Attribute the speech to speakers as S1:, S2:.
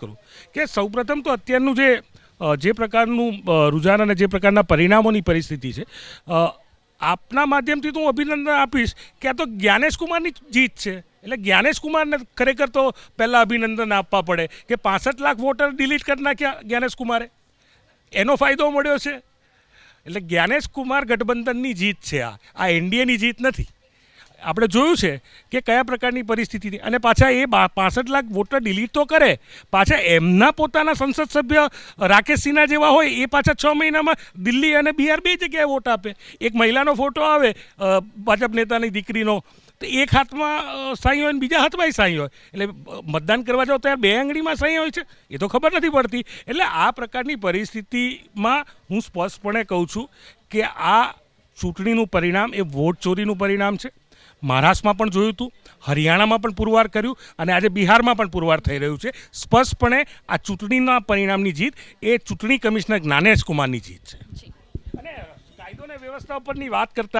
S1: કરું. કે સૌપ્રથમ તો અત્યારનું જે જે પ્રકારનું રુઝાન અને જે પ્રકારના પરિણામોની પરિસ્થિતિ છે આપના માધ્યમથી તો હું અભિનંદન આપીશ કે આ તો જ્ઞાનેશ કુમારની જીત છે. એટલે જ્ઞાનેશ કુમારને ખરેખર તો પહેલાં અભિનંદન આપવા પડે કે પાસઠ લાખ વોટર ડિલીટ કરી નાખ્યા જ્ઞાનેશ કુમારે. એનો ફાયદો મળ્યો છે. એટલે જ્ઞાનેશ કુમાર ગઠબંધનની જીત છે આ. આ એનડીએની જીત નથી. આપણે જોયું છે કે કયા પ્રકારની પરિસ્થિતિની અને પાછા એ પાસઠ લાખ વોટર ડિલીટ તો કરે. પાછા એમના પોતાના સંસદ સભ્ય રાકેશ સિન્હા જેવા હોય, એ પાછા છ મહિનામાં દિલ્હી અને બિહાર બે જગ્યાએ વોટ આપે. એક મહિલાનો ફોટો આવે ભાજપ નેતાની દીકરીનો. તો એક હાથમાં સાંઈ હોય અને બીજા હાથમાં સાંઈ હોય. એટલે મતદાન કરવા જાઓ ત્યારે બે આંગળીમાં સાંઈ હોય છે. એ તો ખબર નથી પડતી. એટલે આ પ્રકારની પરિસ્થિતિમાં હું સ્પષ્ટપણે કહું છું કે આ ચૂંટણીનું પરિણામ, એ વોટ ચોરીનું પરિણામ છે. મહારાષ્ટ્રમાં પણ જોયું હતું હરિયાણામાં પણ પુરવાર કર્યું અને આજે બિહારમાં પણ પુરવાર થઈ રહ્યું છે. સ્પષ્ટપણે આ ચૂંટણીના પરિણામની જીત એ ચૂંટણી કમિશનર જ્ઞાનેશ કુમારની જીત છે. અને કાયદો અને વ્યવસ્થા ઉપરની વાત કરતા